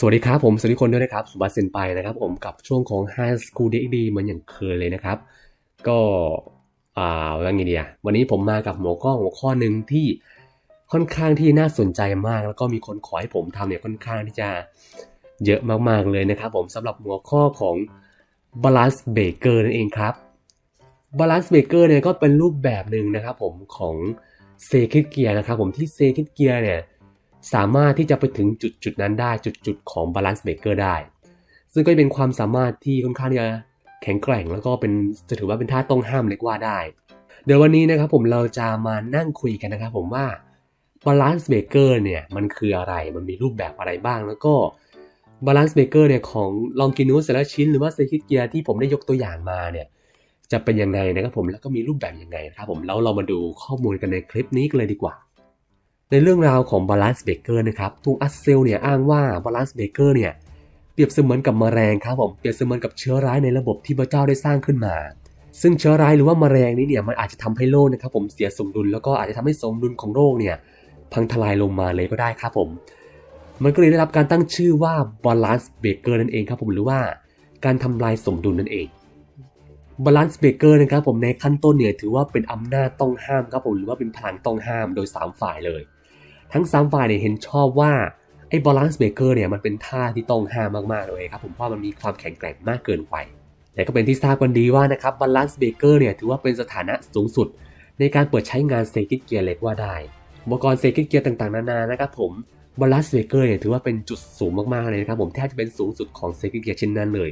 สวัสดีครับผมสวัสดีคนด้วยนะครับสุบัติเซนไปนะครับผมกับช่วงของ High School DxD เหมือนอย่างเคยเลยนะครับ ก็อ่าว่าไงดีอะวันนี้ผมมากับหัวข้อหัวข้อหนึ่งที่ค่อนข้างที่น่าสนใจมากแล้วก็มีคนขอให้ผมทำเนี่ยค่อนข้างที่จะเยอะมากๆเลยนะครับ ผมสำหรับหัวข้อของ Balance Baker นั่นเองครับ Balance Baker เนี่ยก็เป็นรูปแบบหนึ่งนะครับผมของเซคิดเกียร์นะครับผมที่เซคิดเกียร์เนี่ย สามารถที่จะไปถึงจุดจุดนั้นได้จุดจุดของ Balance Maker ได้ ซึ่งก็เป็นความสามารถที่ค่อนข้างจะแข็งแกร่ง แล้วก็เป็นจะถือว่าเป็นท่าต้องห้ามเรียกว่าได้ เดี๋ยววันนี้นะครับผมเราจะมานั่งคุยกันนะครับผมว่า Balance Maker เนี่ยมันคืออะไรมันมีรูปแบบอะไรบ้างแล้วก็ Balance Maker เนี่ยของ Longinus แต่ละชิ้นหรือว่า Circuit Gear ที่ผมได้ยกตัวอย่างมาเนี่ยจะเป็นยังไงนะครับผมแล้วก็มีรูปแบบยังไงนะครับผมแล้วเรามาดูข้อมูลกันในคลิปนี้กันเลยดีกว่า ในเรื่องราวของ Balance Baker นะครับทูอัสเซลเนี่ยอ้างว่า Balance Baker เนี่ยเปรียบเสมือนกับแมลงครับผมเปรียบเสมือนกับเชื้อร้ายในระบบที่พระเจ้าได้สร้างขึ้นมา ซึ่งเชื้อร้ายหรือว่าแมลงนี้เนี่ยมันอาจจะทำให้โลกนะครับผมเสียสมดุลแล้วก็อาจจะทำให้สมดุลของโลกเนี่ยพังทลายลงมาเลยก็ได้ครับผม มันก็เลยได้รับการตั้งชื่อว่า Balance Baker นั่นเองครับผมหรือว่าการทำลายสมดุลนั่นเอง Balance Breaker นะครับผมในขั้นต้นเนี่ยถือว่าเป็นอำนาจต้องห้ามครับผมหรือว่าเป็นพลังต้องห้ามโดย 3 ฝ่ายเลย ทั้ง3ฝ่ายเนี่ยเห็นชอบว่าไอ้ Balance Breaker เนี่ยมันเป็นท่าที่ต้องห้ามมากๆเลยครับผมเพราะมันมีความแข็งแกร่งมากเกินไป แต่ก็เป็นที่ทราบกันดีว่านะครับ Balance Breaker เนี่ยถือว่าเป็นสถานะสูงสุด ในการเปิดใช้งานเซกิ t เกียร์เล็กว่าได้ อุปกรณ์เซกิ t เกียร์ต่างๆ นานานะครับผม Balance Breaker เนี่ยถือว่าเป็นจุดสูงมากๆเลยนะครับผมแทบจะเป็นสูงสุดของเซกิ t เกียร์เชิ้นนั้นเลย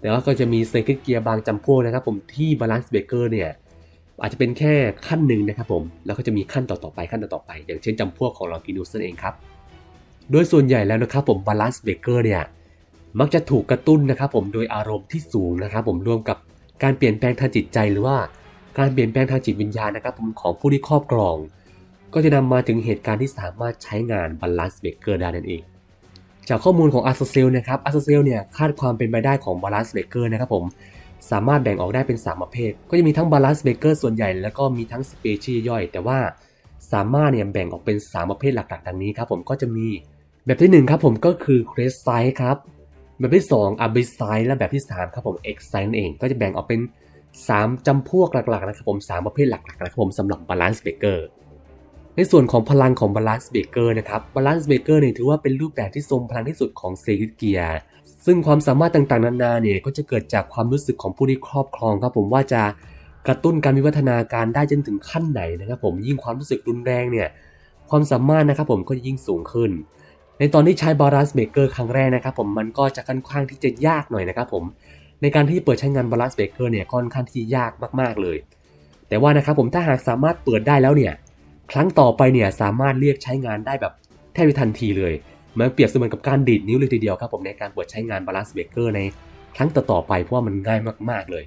แต่ว่าก็จะมีเซกิ t เกียร์บางจำพวกนะครับผมที่ Balance Breaker เนี่ย อาจจะเป็นแค่ขั้นหนึ่งนะครับผมแล้วก็จะมีขั้นต่อๆไปขั้นต่อๆไป อย่างเช่นจำพวกของ Longinus นั่นเองครับโดยส่วนใหญ่แล้วนะครับผม Balance Breaker เนี่ยมักจะถูกกระตุ้นนะครับผมโดยอารมณ์ที่สูงนะครับผมรวมกับการเปลี่ยนแปลงทางจิตใจหรือว่าการเปลี่ยนแปลงทางจิตวิญญาณนะครับผมของผู้ที่ครอบครอง ก็จะนำมาถึงเหตุการณ์ที่สามารถใช้งาน Balance Breaker ได้นั่นเอง จากข้อมูลของ a s o c e l นะครับ a s o c e l เนี่ยคาดความเป็นไปได้ของ Balance Breaker นะครับผม สามารถแบ่งออกได้เป็น 3 ประเภท ก็จะมีทั้ง Balance Breaker ส่วนใหญ่แล้วก็มีทั้ง Species ย่อย แต่ว่าสามารถเนี่ยแบ่งออกเป็น 3 ประเภทหลักๆดังนี้ครับผมก็จะมีแบบที่ 1 ครับผมก็คือ Crest Size ครับ แบบที่2 Abyss Size และแบบที่ 3 ครับผม X Size นั่นเอง ก็จะแบ่งออกเป็น 3จำพวกหลักๆนะครับผม 3 ประเภทหลักๆนะครับผมสำหรับ Balance Breaker ในส่วนของพลังของ Balance Breaker นะครับ Balance Breaker เนี่ยถือว่าเป็นรูปแบบที่ทรงพลังที่สุดของ s e c r e t Gear ซึ่งความสามารถต่างๆ นานาเนี่ยก็จะเกิดจากความรู้สึกของผู้ที่ครอบครองครับผมว่าจะกระตุ้นการวิวัฒนาการได้จนถึงขั้นไหนนะครับผมยิ่งความรู้สึกรุนแรงเนี่ยความสามารถนะครับผมก็จะยิ่งสูงขึ้น ในตอนที่ใช้ Balance Breaker ครั้งแรกนะครับผมมันก็จะค่อนข้างที่จะยากหน่อยนะครับผมในการที่เปิดใช้งาน Balance Breaker เนี่ยค่อนข้างที่ยากมากๆเลย แต่ว่านะครับผมถ้าหากสามารถเปิดได้แล้วเนี่ยครั้งต่อไปเนี่ยสามารถเรียกใช้งานได้แบบแทบจะทันทีเลย มันเปรียบเสมือนกับการดีดนิ้วเลยทีเดียวครับผมในการเปิดใช้งาน Balance Breaker ในครั้งต่อๆไปเพราะว่ามันง่ายมากๆเลย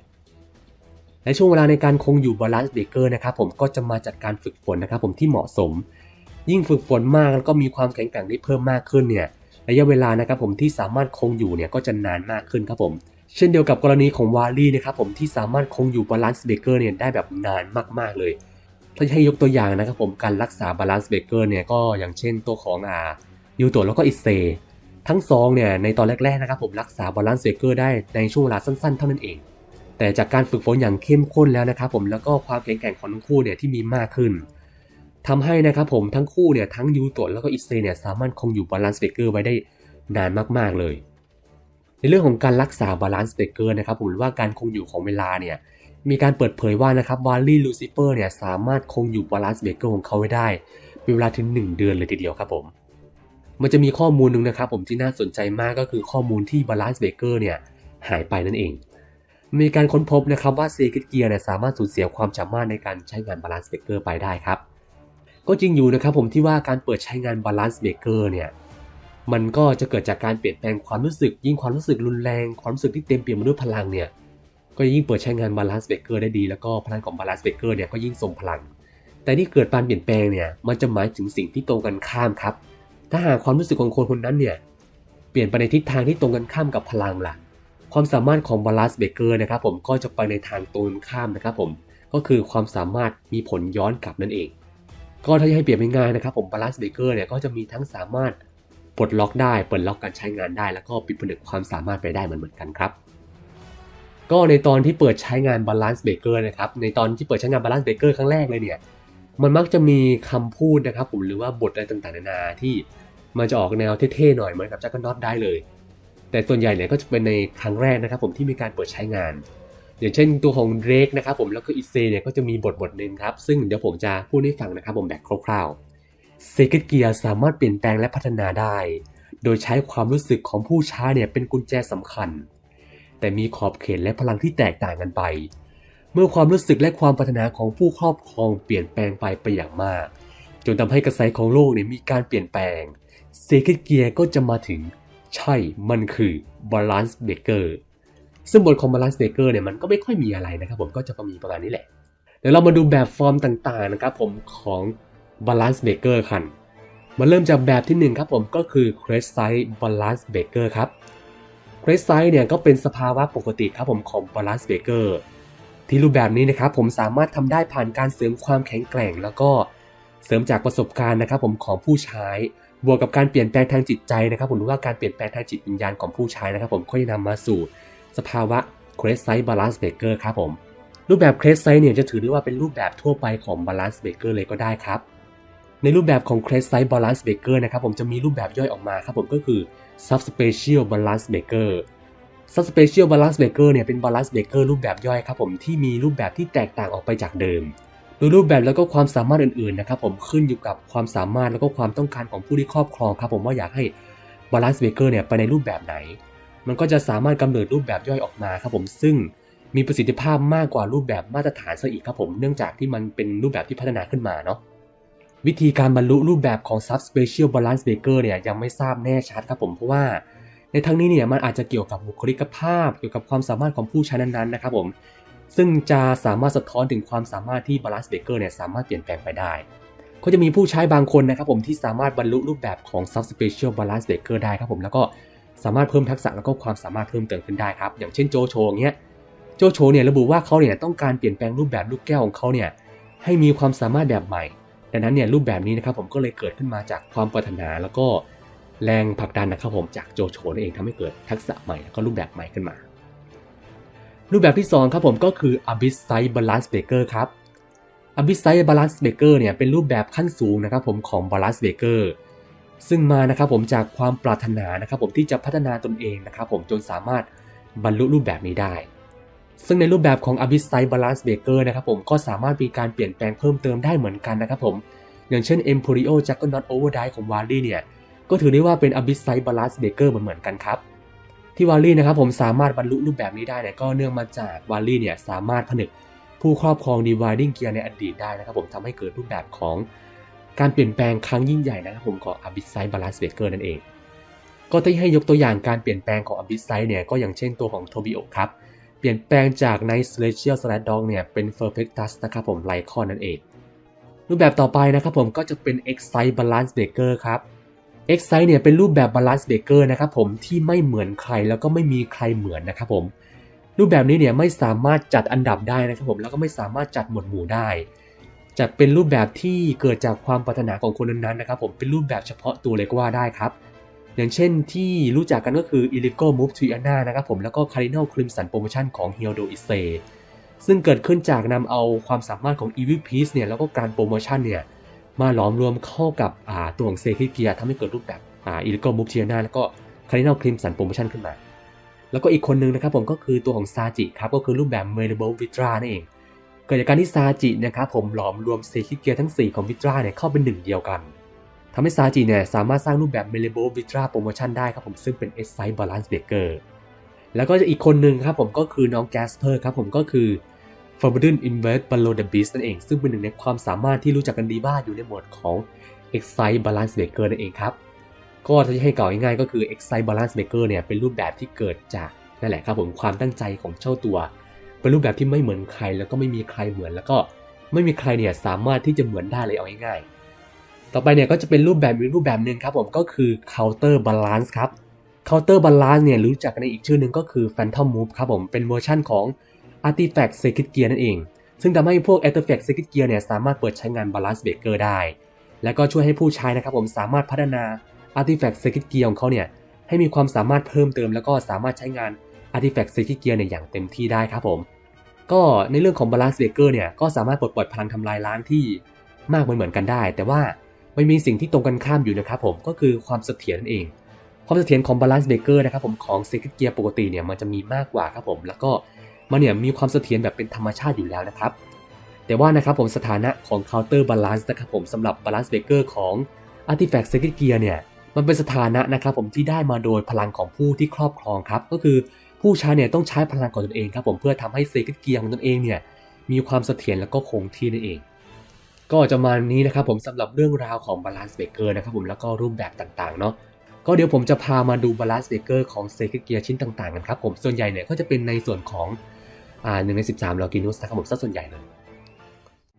ในช่วงเวลาในการคงอยู่ Balance Breaker นะครับผมก็จะมาจากการฝึกฝนนะครับผมที่เหมาะสม ยิ่งฝึกฝนมากแล้วก็มีความแข็งแกร่งได้เพิ่มมากขึ้นเนี่ยระยะเวลานะครับผมที่สามารถคงอยู่เนี่ยก็จะนานมากขึ้นครับผม เช่นเดียวกับกรณีของวาลี่นะครับผมที่สามารถคงอยู่ Balance Breaker เนี่ยได้แบบนานมากๆเลย ถ้าให้ยกตัวอย่างนะครับผมการรักษา Balance Breaker เนี่ยก็อย่างเช่นตัวของอ่า ยูโตะแล้วก็อิเซ ทั้งสองเนี่ยในตอนแรกๆนะครับผมรักษา Balance Breaker ได้ในช่วงเวลาสั้นๆ เท่านั้นเอง แต่จากการฝึกฝนอย่างเข้มข้นแล้วนะครับผมแล้วก็ความแข็งแกร่งของทั้งคู่เนี่ยที่มีมากขึ้นทำให้นะครับผมทั้งคู่เนี่ยทั้งยูโตะแล้วก็อิเซเนี่ยสามารถคงอยู่ Balance Breaker ไว้ได้นานมากๆเลย ในเรื่องของการรักษา Balance Breaker นะครับผมหรือว่าการคงอยู่ของเวลาเนี่ยมีการเปิดเผยว่านะครับวาลี่ลูซิเฟอร์เนี่ยสามารถคงอยู่ Balance Breaker ของเขาไว้ได้เป็นเวลาถึง 1 เดือนเลยทีเดียวครับผม มันจะมีข้อมูลหนึ่งนะครับผมที่น่าสนใจมากก็คือข้อมูลที่ Balance Breaker เนี่ยหายไปนั่นเอง มีการค้นพบนะครับว่า Circuit Gear เนี่ยสามารถสูญเสียความสามารถในการใช้งาน Balance Breaker ไปได้ครับ ก็จริงอยู่นะครับผมที่ว่าการเปิดใช้งาน Balance Breaker เนี่ยมันก็จะเกิดจากการเปลี่ยนแปลงความรู้สึก ยิ่งความรู้สึกรุนแรง ความรู้สึกที่เต็มเปี่ยมไปด้วยพลังเนี่ยก็ยิ่งเปิดใช้งาน Balance Breaker ได้ดีแล้วก็พลังของ Balance Breaker เนี่ยก็ยิ่งทรงพลัง แต่ที่เกิดการเปลี่ยนแปลงเนี่ยมันจะหมายถึงสิ่งที่ตรงกันข้ามครับ ถ้าหากความรู้สึกของคนคนนั้นเนี่ยเปลี่ยนไปในทิศทางที่ตรงกันข้ามกับพลังล่ะ ความสามารถของ Balance Breaker นะครับผมก็จะไปในทางตรงกันข้ามนะครับผมก็คือความสามารถมีผลย้อนกลับนั่นเอง ก็ถ้าให้เปรียบง่ายๆนะครับผม Balance Breaker เนี่ยก็จะมีทั้งสามารถปลดล็อกได้เปิดล็อกการใช้งานได้ แล้วก็ปิดผนึกความสามารถไปได้เหมือนเหมือนกันครับก็ในตอนที่เปิดใช้งาน Balance Breaker นะครับ ในตอนที่เปิดใช้งาน Balance Breaker ครั้งแรกเลยเนี่ย มันมักจะมีคำพูดนะครับผมหรือว่าบทอะไรต่างๆนานาที่ มันจะออกแนวเท่ๆหน่อยเหมือนกับจักรน็อตได้เลย แต่ส่วนใหญ่เนี่ยก็จะเป็นในครั้งแรกนะครับผมที่มีการเปิดใช้งาน อย่างเช่นตัวของเรกนะครับผมแล้วก็อิเซเนี่ยก็จะมีบทบทหนึ่งครับซึ่งเดี๋ยวผมจะพูดให้ฟังนะครับผมแบบคร่าวๆเซกเกียสามารถเปลี่ยนแปลงและพัฒนาได้ โดยใช้ความรู้สึกของผู้ใช้เนี่ยเป็นกุญแจสำคัญ แต่มีขอบเขตและพลังที่แตกต่างกันไป เมื่อความรู้สึกและความปรารถนาของผู้ครอบครองเปลี่ยนแปลงไปไปอย่างมาก จนทำให้กระแสของโลกเนี่ยมีการเปลี่ยนแปลง เซกเกียก็จะมาถึง ใช่มันคือ Balance Breaker ซึ่งบทของ Balance Breaker เนี่ยมันก็ไม่ค่อยมีอะไรนะครับผมก็จะมีประมาณนี้แหละเดี๋ยวเรามาดูแบบฟอร์มต่างๆนะครับผมของ Balance Breaker กันมาเริ่มจากแบบที่หนึ่งครับผมก็คือ Crest Size Balance Breaker ครับ Crest Size เนี่ยก็เป็นสภาวะปกติครับผมของ Balance Breaker ที่รูปแบบนี้นะครับผมสามารถทำได้ผ่านการเสริมความแข็งแกร่ง แล้วก็เสริมจากประสบการณ์นะครับผมของผู้ใช้ บวกกับการเปลี่ยนแปลงทางจิตใจนะครับ ผมหรือว่าการเปลี่ยนแปลงทางจิตวิญญาณของผู้ใช้นะครับ ผมก็จะนำมาสู่สภาวะ Crest Size Balance Breaker ครับผมรูปแบบ Crest Size เนี่ยจะถือได้ว่าเป็นรูปแบบทั่วไปของ Balance Breaker เลยก็ได้ครับ ในรูปแบบของ Crest Size Balance Breaker นะครับผมจะมีรูปแบบย่อยออกมาครับผมก็คือ Subspecial Balance Breaker Subspecial Balance Breaker เนี่ยเป็น Balance Breaker รูปแบบย่อยครับผมที่มีรูปแบบที่แตกต่างออกไปจากเดิม โดยรูปแบบแล้วก็ความสามารถอื่นๆนะครับผมขึ้นอยู่กับความสามารถแล้วก็ความต้องการของผู้ที่ครอบครองครับผมว่าอยากให้ Balance Breaker เนี่ยไปในรูปแบบไหน มันก็จะสามารถกำเนิดรูปแบบย่อยออกมาครับผมซึ่งมีประสิทธิภาพมากกว่ารูปแบบมาตรฐานซะอีกครับผมเนื่องจากที่มันเป็นรูปแบบที่พัฒนาขึ้นมาเนาะวิธีการบรรลุรูปแบบของ Subspecial Balance baker เนี่ยยังไม่ทราบแน่ชัดครับผมเพราะว่า ในทั้งนี้เนี่ยมันอาจจะเกี่ยวกับบุคลิกภาพ เกี่ยวกับความสามารถของผู้ใช้นั้นๆนะครับผม ซึ่งจะสามารถสะท้อนถึงความสามารถที่ Balance Breaker เนี่ยสามารถเปลี่ยนแปลงไปได้ก็จะมีผู้ใช้บางคนนะครับผมที่สามารถบรรลุรูปแบบของ Subspecial Balance Breaker ได้ครับผมแล้วก็สามารถเพิ่มทักษะแล้วก็ความสามารถเพิ่มเติมขึ้นได้ครับ อย่างเช่นโจโฉเงี้ยโจโฉเนี่ยระบุว่าเขาเนี่ยต้องการเปลี่ยนแปลงรูปแบบลูกแก้วของเขาเนี่ยให้มีความสามารถแบบใหม่ดังนั้นเนี่ยรูปแบบนี้นะครับผมก็เลยเกิดขึ้นมาจากความปรารถนาแล้วก็แรงผลักดันนะครับผมจากโจโฉนั่นเองทำให้เกิดทักษะใหม่แล้วก็รูปแบบใหม่ขึ้นมา รูปแบบที่ 2 ครับผมก็คือ Abyss Size Balance Breaker ครับ Abyss Size Balance Breaker เนี่ยเป็นรูปแบบขั้นสูงนะครับผมของ Balance Breaker ซึ่งมานะครับผมจากความปรารถนานะครับผมที่จะพัฒนาตนเองนะครับผมจนสามารถบรรลุรูปแบบนี้ได้ ซึ่งในรูปแบบของ Abyss Size Balance Breaker นะครับผมก็สามารถมีการเปลี่ยนแปลงเพิ่มเติมได้เหมือนกันนะครับผมอย่างเช่น Emporio Juggernaut Overdrive ของ Wally เนี่ยก็ถือได้ว่าเป็น Abyss Size Balance Breaker เหมือนเหมือนกันครับ ที่วาลี่นะครับผมสามารถบรรลุรูปแบบนี้ได้เนี่ยก็เนื่องมาจากวาลี่เนี่ยสามารถผนึกผู้ครอบครอง Dividing Gear ในอดีตได้นะครับผมทำให้เกิดรูปแบบของการเปลี่ยนแปลงครั้งยิ่งใหญ่นะครับผมของ Abyss Size Balance Breaker นั่นเอง ก็ที่ให้ยกตัวอย่างการเปลี่ยนแปลงของ Abyss Size เนี่ยก็อย่างเช่นตัวของ Tobio ครับเปลี่ยนแปลงจาก Night Celestial Slash Dog เนี่ยเป็น Perfectus นะครับผมไลคอนนั่นเอง รูปแบบต่อไปนะครับผมก็จะเป็น X Size Balance Breaker ครับ X Size เนี่ยเป็นรูปแบบ Balance Breaker นะครับผมที่ไม่เหมือนใครแล้วก็ไม่มีใครเหมือนนะครับผมรูปแบบนี้เนี่ยไม่สามารถจัดอันดับได้นะครับผมแล้วก็ไม่สามารถจัดหมวดหมู่ได้จัดเป็นรูปแบบที่เกิดจากความปรารถนาของคนนั้นๆนะครับผมเป็นรูปแบบเฉพาะตัวเลยก็ว่าได้ครับ อย่างเช่นที่รู้จักกันก็คือ Illegal Move Triana นะครับผมแล้วก็ Cardinal Crimson Promotion ของ h i l d o i s e ซึ่งเกิดขึ้นจากนำเอาความสามารถของ Evil Peace เนี่ยแล้วก็การโปรโมชั่นเนี่ย มาหลอมรวมเข้ากับอ่าตัวของเซคิเกียทำให้เกิดรูปแบบอ่า Illegal Move Triana แล้วก็ Cardinal Crimson Promotion ขึ้นมา แล้วก็อีกคนนึงนะครับผมก็คือตัวของซาจิครับก็คือรูปแบบ m a r i b l e Vitra นั่นเอง เกิดจากการที่ซาจินะครับผมหลอมรวมเซคิเกียทั้ง 4 ของวิตราเนี่ยเข้าเป็นหนึ่งเดียวกันทำให้ซาจิเนี่ยสามารถสร้างรูปแบบเมเลโบวิตราโปรโมชั่นได้ครับผมซึ่งเป็น S Size Balance Breaker แล้วก็อีกคนหนึ่งครับผมก็คือน้องแกสเพอร์ครับผมก็คือ Forbidden Invert Below the Beast นั่นเอง ซึ่งเป็นหนึ่งในความสามารถที่รู้จักกันดีบ้าอยู่ในหมวดของ X Size Balance Breaker นั่นเองครับ ก็ถ้าจะให้เก่าง่ายๆก็คือ X Size Balance Breaker เนี่ยเป็นรูปแบบที่เกิดจากนั่นแหละครับผมความตั้งใจของเจ้าตัว เป็นรูปแบบที่ไม่เหมือนใครแล้วก็ไม่มีใครเหมือนแล้วก็ไม่มีใครเนี่ยสามารถที่จะเหมือนได้เลยเอาง่ายๆ ต่อไปเนี่ยก็จะเป็นรูปแบบอีกรูปแบบหนึ่งครับผมก็คือ counter balance ครับ counter balance เนี่ยรู้จักกันในอีกชื่อหนึ่งก็คือ phantom move ครับผมเป็นเวอร์ชั่นของ artifact circuit gear นั่นเอง ซึ่งทำให้พวก artifact circuit gear เนี่ยสามารถเปิดใช้งาน balance breaker ได้ และก็ช่วยให้ผู้ใช้นะครับผมสามารถพัฒนา Artifact Circuit Gear ของเขาเนี่ยให้มีความสามารถเพิ่มเติม แล้วก็สามารถใช้งาน Artifact Circuit Gear เนี่ยอย่างเต็มที่ได้ครับผม ก็ในเรื่องของ Balance Breaker เนี่ยก็สามารถปลดปล่อยพลังทำลายล้างที่มากเหมือนกันได้ แต่ว่ามันมีสิ่งที่ตรงกันข้ามอยู่นะครับผมก็คือความเสถียรนั่นเองความเสถียรของ Balance Breaker นะครับผมของ Circuit Gear ปกติเนี่ยมันจะมีมากกว่าครับผม แล้วก็ มันเนี่ยมีความเสถียรแบบเป็นธรรมชาติอยู่แล้วนะครับ แต่ว่านะครับผมสถานะของ Counter Balance นะครับผมสำหรับ Balance Breaker ของ Artifact Circuit Gear เนี่ยมันเป็นสถานะนะครับผมที่ได้มาโดยพลังของผู้ที่ครอบครองครับ ก็คือผู้ใช้เนี่ยต้องใช้พลังของตนเองครับผมเพื่อทำให้ Circuit Gear ของตนเองเนี่ยมีความเสถียรแล้วก็คงที่นั่นเอง ก็จะมานี้นะครับผมสำหรับเรื่องราวของ Balance Breaker นะครับผมแล้วก็รูปแบบต่างๆเนาะก็เดี๋ยวผมจะพามาดู Balance Breaker ของ Circuit Gear ชิ้นต่างๆกันครับผมส่วนใหญ่เนี่ยก็จะเป็นในส่วนของ หนึ่งใน 13 Longinus นะครับผมซะส่วนใหญ่เลย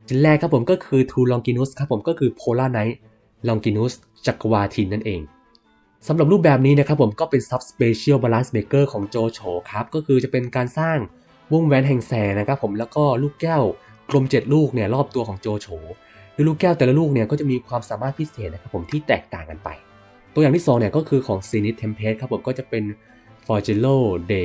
ชิ้นแรกครับผมก็คือ True Longinus ครับผมก็คือ Polar Knight Longinus จักรวาทินนั่นเองสำหรับรูปแบบนี้นะครับผมก็เป็น Subspecial Balance Maker ของโจโฉครับก็คือจะเป็นการสร้างวงแหวนแห่งแสงนะครับผมแล้วก็ลูกแก้วกลม 7 ลูกเนี่ยรอบตัวของโจโฉโดยลูกแก้วแต่ละลูกเนี่ยก็จะมีความสามารถพิเศษนะครับผมที่แตกต่างกันไป ตัวอย่างที่2เนี่ยก็คือของ c i n i t Tempest ครับผมก็จะเป็น Forgello de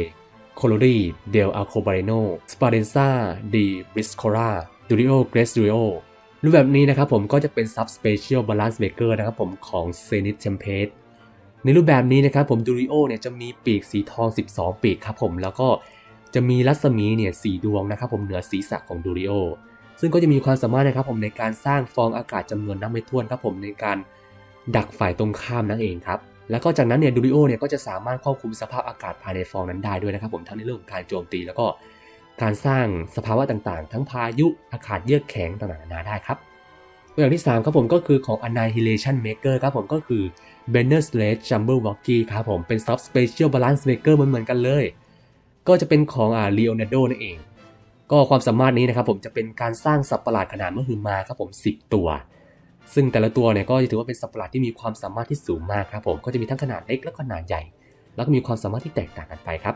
Colori del Alcobarino Sparenza di Briscola Durio Grace Durio รูปแบบนี้นะครับผมก็จะเป็น Subspecial Balance Maker นะครับผมของ c e n i t Tempest ในรูปแบบนี้นะครับผม Durio เนี่ยจะมีปีกสีทอง 12 ปีกครับผมแล้วก็จะมีรัศมีเนี่ยสดวงนะครับผมเหนือศีรษะของ Durio ซึ่งก็จะมีความสามารถนะครับผมในการสร้างฟองอากาศจำนวนนับไม่ถ้วนครับผมในการดักฝ่ายตรงข้ามนั่นเองครับ แล้วก็จากนั้นเนี่ยดูริโอเนี่ยก็จะสามารถควบคุมสภาพอากาศภายในฟองนั้นได้ด้วยนะครับผมทั้งในเรื่องของการโจมตี แล้วก็การสร้างสภาวะต่างๆ ทั้งพายุอากาศเยือกแข็งต่างๆนานาได้ครับตัวอย่างที่3ครับผมก็คือของ Annihilation Maker ครับผมก็คือ Banner Sledge Jumble Walkie ครับผมเป็น Soft Special Balance Maker เหมือนๆกันเลย ก็จะเป็นของอ่า Leonardo นั่นเอง ก็ความสามารถนี้นะครับผมจะเป็นการสร้างสัตว์ประหลาดขนาดมหึมาครับผม 10 ตัว ซึ่งแต่ละตัวเนี่ยก็จะถือว่าเป็นสัตว์ประหลาดที่มีความสามารถที่สูงมากครับผมก็จะมีทั้งขนาดเล็กและขนาดใหญ่ แล้วก็มีความสามารถที่แตกต่างกันไปครับ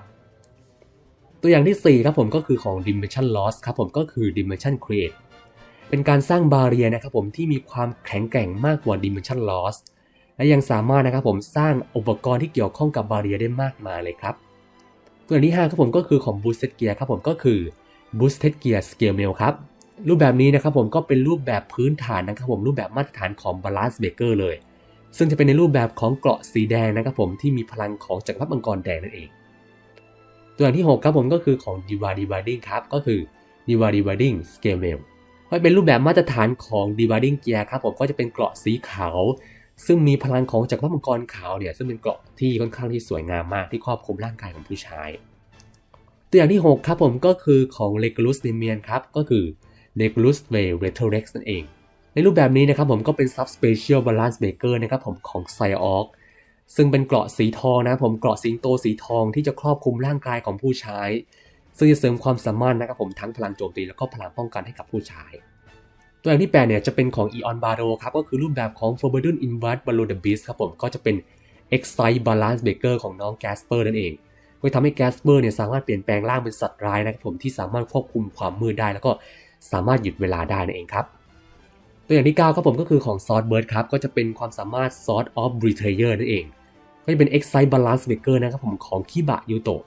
ตัวอย่างที่ 4 ครับผมก็คือของ Dimension Loss ครับผมก็คือ Dimension Create เป็นการสร้างบาเรียนะครับผมที่มีความแข็งแกร่งมากกว่า Dimension Loss และยังสามารถนะครับผมสร้างอุปกรณ์ที่เกี่ยวข้องกับบาเรียได้มากมายเลยครับตัวอย่างที่5ครับผมก็คือของ Boosted Gear ครับผมก็คือ Boosted Gear Scale Mail ครับ รูปแบบนี้นะครับผมก็เป็นรูปแบบพื้นฐานนะครับผมรูปแบบมาตรฐานของ Balance Breaker เลย ซึ่งจะเป็นในรูปแบบของเกราะสีแดงนะครับผมที่มีพลังของจักรพรรดิมังกรแดงนั่นเอง ตัวอย่างที่ 6 ครับผมก็คือของ Diva Dividing ครับก็คือ Diva Dividing Scale Mail ก็เป็นรูปแบบมาตรฐานของ Dividing Gear ครับผมก็จะเป็นเกราะสีขาว ซึ่งมีพลังของจักรพรรดิมังกรขาวเนี่ยซึ่งเป็นเกราะที่ค่อนข้างที่สวยงามมากที่ครอบคลุมร่างกายของผู้ชาย ตัวอย่างที่ 6 ครับผมก็คือของ Regulus n e m i a n ครับก็คือ Regulus Way r e t o r e x นั่นเอง ในรูปแบบนี้นะครับผมก็เป็น Subspecial Balance Maker นะครับผมของ p s y o r ซึ่งเป็นเกราะสีทองนะผมเกราะสิงโตสีทองที่จะครอบคลุมร่างกายของผู้ใช้ ซึ่งจะเสริมความสามารถนะครับผมทั้งพลังโจมตีแล้วก็พลังป้องกันให้กับผู้ใช้ ตัวอย่างที่8เนี่ยจะเป็นของ Eon Baro ครับก็คือรูปแบบของ Forbidden Inward Barrow the Beast ครับผมก็จะเป็น Excite Balance Maker ของน้อง Gasper นั่นเองก็ทำให้ Gasper เนี่ยสามารถเปลี่ยนแปลงร่างเป็นสัตว์ร้ายนะครับผมที่สามารถควบคุมความมืดได้ แล้วก็ สามารถหยุดเวลาได้นั่นเองครับ ตัวอย่างที่ 9 ครับผมก็คือของ Sword Bird ครับ ก็จะเป็นความสามารถ Sword of Betrayer นั่นเอง ก็จะเป็น Excite Balance Maker นะครับผมของคิบะยูโตะ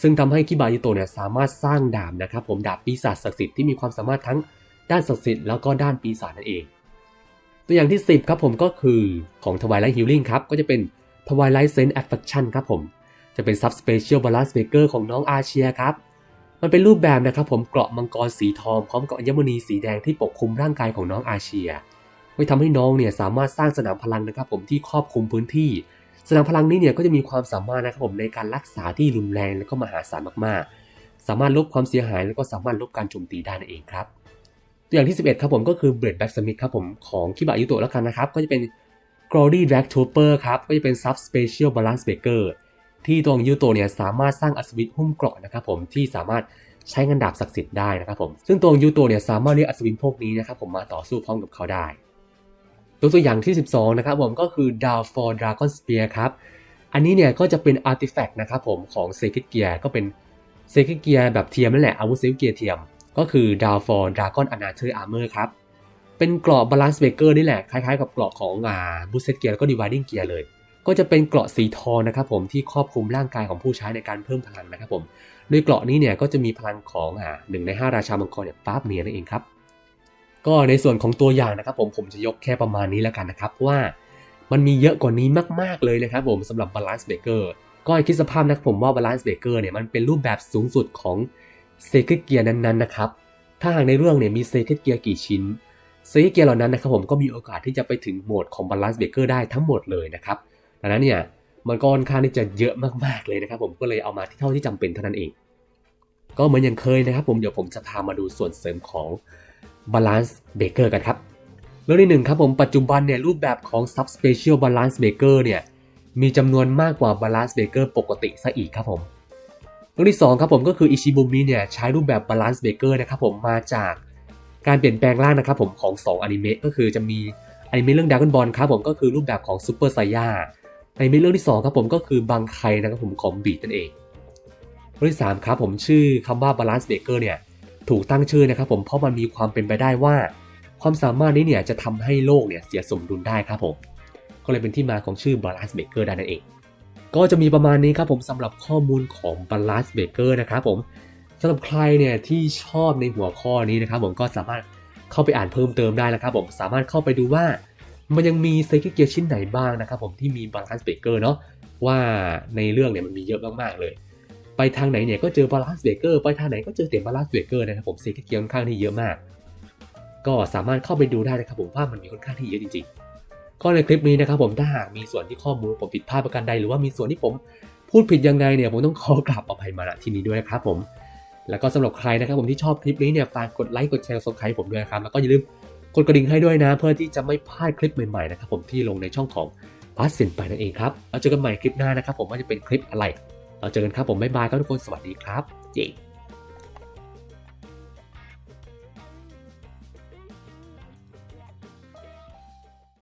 ซึ่งทำให้คิบะยูโตะเนี่ยสามารถสร้างดาบนะครับผมดาบปีศาจศักดิ์สิทธิ์ที่มีความสามารถทั้งด้านศักดิ์สิทธิ์แล้วก็ด้านปีศาจนั่นเอง ตัวอย่างที่ 10 ครับผมก็คือของ Twilight Healing ครับ ก็จะเป็น Twilight Sense Affection ครับผม จะเป็น Subspecial Balance Maker ของน้องอาเชียครับ มันเป็นรูปแบบนะครับผมเกราะมังกรสีทองพร้อมกับอัญมณีสีแดงที่ปกคลุมร่างกายของน้องอาเชียไว้ทำให้น้องเนี่ยสามารถสร้างสนามพลังนะครับผมที่ครอบคลุมพื้นที่ สนามพลังนี้เนี่ยก็จะมีความสามารถนะครับผมในการรักษาที่รุนแรงและก็มหาศาลมากๆ สามารถลบความเสียหายแล้วก็สามารถลบการโจมตีได้นั่นเองครับ ตัวอย่างที่ 11 ครับผมก็คือเบรดแบ็กสมิธครับผมของคิบะยุโตะแล้วกันนะครับก็จะเป็น Glory Drag Trooper ครับก็จะเป็น Sub Special Balance Breaker ที่ตัวยูโตเนี่ยสามารถสร้างอัศวินหุ้มเกราะนะครับผมที่สามารถใช้เงินดาบศักดิ์สิทธิ์ได้นะครับผมซึ่งตัวยูโตเนี่ยสามารถเรียกอัศวินพวกนี้นะครับผมมาต่อสู้พร้อมกับเขาได้ ตัวตัวอย่างที่ 12 นะครับผมก็คือ Down for Dragon Spear ครับ อันนี้เนี่ยก็จะเป็นอาร์ติแฟกต์นะครับผมของ Sacred Gear ก็เป็น Sacred Gear แบบเทียมนั่นแหละอาวุธ Sacred Gear เทียม ก็คือ Down for Dragon a n a t h e r Armor ครับเป็นเกราะบาลานซ์เบเกอร์นี่แหละคล้ายๆกับเกราะของอ่าบูสเซตเกียร์แล้วก็ดีวายดิ้งเกียร์เลย ก็จะเป็นเกราะสีทองนะครับผมที่ครอบคลุมร่างกายของผู้ใช้ในการเพิ่มพลังนะครับผมโดยเกราะนี้เนี่ยก็จะมีพลังของอ่าหนึ่งในห้าราชามังกรเนี่ยฟาบเนียนั่นเองครับก็ในส่วนของตัวอย่างนะครับผมผมจะยกแค่ประมาณนี้แล้วกันนะครับว่ามันมีเยอะกว่านี้มาก ๆ เลยนะครับผมสำหรับบาลานซ์เบเกอร์ก็คิดสภาพนะครับผมว่าบาลานซ์เบเกอร์เนี่ยมันเป็นรูปแบบสูงสุดของเซคเกียร์นั้นๆนะครับถ้าหากในเรื่องเนี่ยมีเซคเกียร์กี่ชิ้นเซคเกียร์เหล่านั้นนะครับผมก็มีโอกาสที่จะไปถึงโหมดของบาลานซ์เบเกอร์ได้ทั้งหมดเลยนะครับ ดังนั้นเนี่ยมันก็ค่อนข้างที่จะเยอะมากๆเลยนะครับ ผมก็เลยเอามาที่เท่าที่จำเป็นเท่านั้นเอง ก็เหมือนอย่างเคยนะครับ ผมเดี๋ยวผมจะพามาดูส่วนเสริมของ Balance Baker กันครับเรื่องที่หนึ่งครับผมปัจจุบันเนี่ยรูปแบบของ Subspecial Balance Baker เนี่ยมีจำนวนมากกว่า Balance Baker ปกติซะอีกครับผมเรื่องที่สองครับผมก็คืออิชิบุมิเนี่ยใช้รูปแบบ Balance Baker นะครับผมมาจากการเปลี่ยนแปลงร่างนะครับผมของ2อนิเมะก็คือจะมีอนิเมะเรื่อง Dragon Ball ครับผมก็คือรูปแบบของ Super Saiya อนิเมะเรื่องที่สองครับผมก็คือบังไคนะครับผมของบีนั่นเองเรื่องที่สามครับผมชื่อคำว่า Balance Baker เนี่ยถูกตั้งชื่อนะครับผมเพราะมันมีความเป็นไปได้ว่า ความสามารถนี้เนี่ยจะทำให้โลกเนี่ยเสียสมดุลได้ครับผมก็เลยเป็นที่มาของชื่อ Balance Baker ได้นั่นเอง ก็จะมีประมาณนี้ครับผมสำหรับข้อมูลของ Balance Baker นะครับผมสำหรับใครเนี่ยที่ชอบในหัวข้อนี้นะครับผมก็สามารถเข้าไปอ่านเพิ่มเติมได้นะครับผมสามารถเข้าไปดูว่า มันยังมีเซคิเกียร์ชิ้นไหนบ้างนะครับผมที่มี Balance Baker เนาะว่าในเรื่องเนี่ยมันมีเยอะมากๆเลย ไปทางไหนเนี่ยก็เจอบาลานซ์เบรกเกอร์ไปทางไหนก็เจอแต่บาลานซ์เบรกเกอร์นะครับผมเซคิเกียร์ค่อนข้างที่เยอะมาก ก็สามารถเข้าไปดูได้นะครับผมว่ามันมีค่อนข้างที่เยอะจริง ๆ ก็ในคลิปนี้นะครับผมถ้าหากมีส่วนที่ข้อมูลผมผิดพลาดประการใดหรือว่ามีส่วนที่ผมพูดผิดยังไงเนี่ยผมต้องขอกราบอภัยมาณที่นี้ด้วยนะครับผมแล้วก็สำหรับใครนะครับผมที่ชอบคลิปนี้เนี่ยฝากกดไลค์กดแชร์ซับสไครต์ผมด้วยครับแล้วก็อย่าลืม กดกระดิ่งให้ด้วยนะ เพื่อที่จะไม่พลาดคลิปใหม่ๆนะครับผมที่ลงในช่องของพาสเซนไปนั่นเองครับแล้วเจอกันใหม่คลิปหน้านะครับผมว่าจะเป็นคลิปอะไรเราเจอกันครับผมบ๊ายบายครับทุกคนสวัสดีครับเจ๊